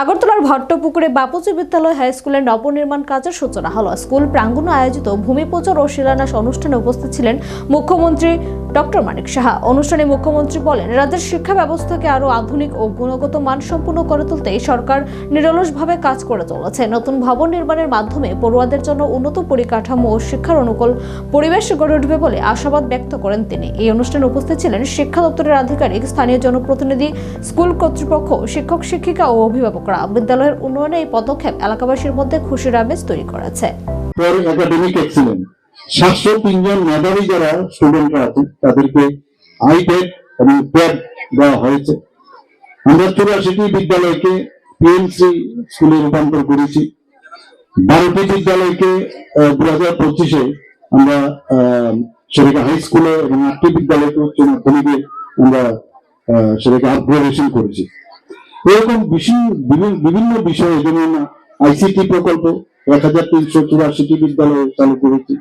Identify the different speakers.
Speaker 1: আগরতলার ভট্টপুকুরে বাপুজি বিদ্যালয় হাই স্কুলের নবনির্মাণ কাজের সূচনা। হল স্কুল প্রাঙ্গণ আয়োজিত ভূমিপূজন ও শিলান্যাস অনুষ্ঠানে উপস্থিত ছিলেন মুখ্যমন্ত্রী ডক্টর মানিক সাহা। অনুষ্ঠানে মুখ্যমন্ত্রী বলেন, রাজ্যের শিক্ষা ব্যবস্থাকে আরও আধুনিক ও গুণগত মানসম্পন্ন করে তুলতে সরকার নিরলসভাবে কাজ করে চলেছে। নতুন ভবন নির্মাণের মাধ্যমে পড়ুয়াদের জন্য উন্নত পরিকাঠামো ও শিক্ষার অনুকূল পরিবেশ গড়ে উঠবে বলে আশাবাদ ব্যক্ত করেন তিনি। এই অনুষ্ঠানে উপস্থিত ছিলেন শিক্ষা দপ্তরের আধিকারিক, স্থানীয় জনপ্রতিনিধি, স্কুল কর্তৃপক্ষ, শিক্ষক শিক্ষিকা ও অভিভাবকরা। বিদ্যালয়ের উন্নয়নে এই পদক্ষেপ এলাকাবাসীর মধ্যে খুশির আমেজ তৈরি করেছে।
Speaker 2: সাতশো তিনজন মেধাবী যারা স্টুডেন্টরা আছে, তাদেরকে আইটেক এবং প্যাড দেওয়া হয়েছে। আমরা চুরাশিটি বিদ্যালয়কে পিএমসি স্কুলে রূপান্তর করেছি। বারোটি বিদ্যালয়কে দু হাজার পঁচিশে আমরা সেটাকে হাই স্কুলে এবং আটটি বিদ্যালয়কে উচ্চ মাধ্যমিকে আমরা সেটাকে আপগ্রেডেশন করেছি। এরকম বিভিন্ন বিষয়ে যেমন আইসিটি প্রকল্প, এক হাজার তিনশো চুরাশিটি বিদ্যালয়ে চালু করেছি।